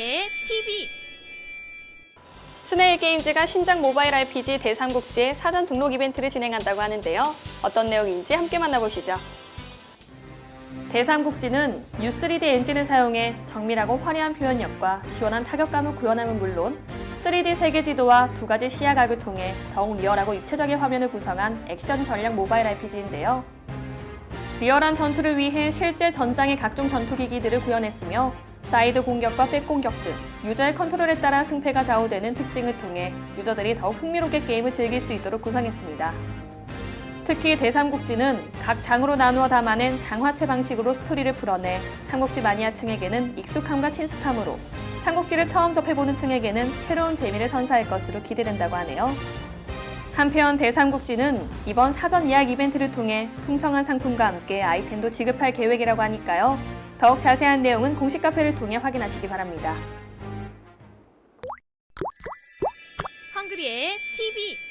헝그리의 TV 스네일 게임즈가 신작 모바일 RPG 대삼국지의 사전 등록 이벤트를 진행한다고 하는데요. 어떤 내용인지 함께 만나보시죠. 대삼국지는 U3D 엔진을 사용해 정밀하고 화려한 표현력과 시원한 타격감을 구현함은 물론 3D 세계 지도와 두 가지 시야각을 통해 더욱 리얼하고 입체적인 화면을 구성한 액션 전략 모바일 RPG인데요. 리얼한 전투를 위해 실제 전장의 각종 전투기기들을 구현했으며 사이드 공격과 백 공격 등 유저의 컨트롤에 따라 승패가 좌우되는 특징을 통해 유저들이 더욱 흥미롭게 게임을 즐길 수 있도록 구성했습니다. 특히 대삼국지는 각 장으로 나누어 담아낸 장화체 방식으로 스토리를 풀어내 삼국지 마니아층에게는 익숙함과 친숙함으로 삼국지를 처음 접해보는 층에게는 새로운 재미를 선사할 것으로 기대된다고 하네요. 한편 대삼국지는 이번 사전 예약 이벤트를 통해 풍성한 상품과 함께 아이템도 지급할 계획이라고 하니까요. 더욱 자세한 내용은 공식 카페를 통해 확인하시기 바랍니다. 헝그리의 TV